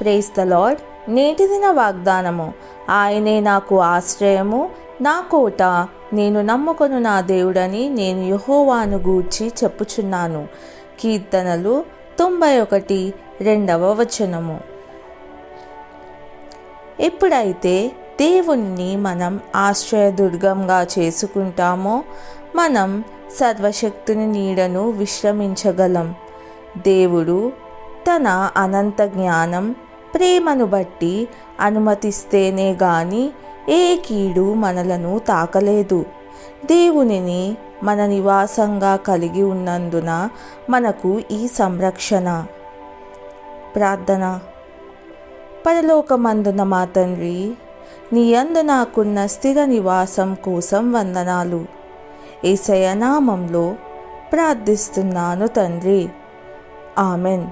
Praise the lord నేటి దిన వాగ్దానము. ఆయనే నాకు ఆశ్రయము నా కోట. నేను నమ్ముకొను నా దేవుడని నేను యహోవాను గూర్చి చెప్పుచున్నాను. కీర్తనలు తొంభై ఒకటి రెండవ వచనము. ఎప్పుడైతే దేవుణ్ణి మనం ఆశ్రయదుర్గంగా చేసుకుంటామో మనం సర్వశక్తుని నీడను విశ్రమించగలం. దేవుడు తన అనంత జ్ఞానం ప్రేమను బట్టి అనుమతిస్తేనే గాని ఏ కీడు మనలను తాకలేదు. దేవునిని మన నివాసంగా కలిగి ఉన్నందున మనకు ఈ సంరక్షణ. ప్రార్థన. పరలోకమందున మా తండ్రి నీ అందు నాకున్న స్థిర నివాసం కోసం వందనాలు. ఏసయనామంలో ప్రార్థిస్తున్నాను తండ్రి. ఆమెన్.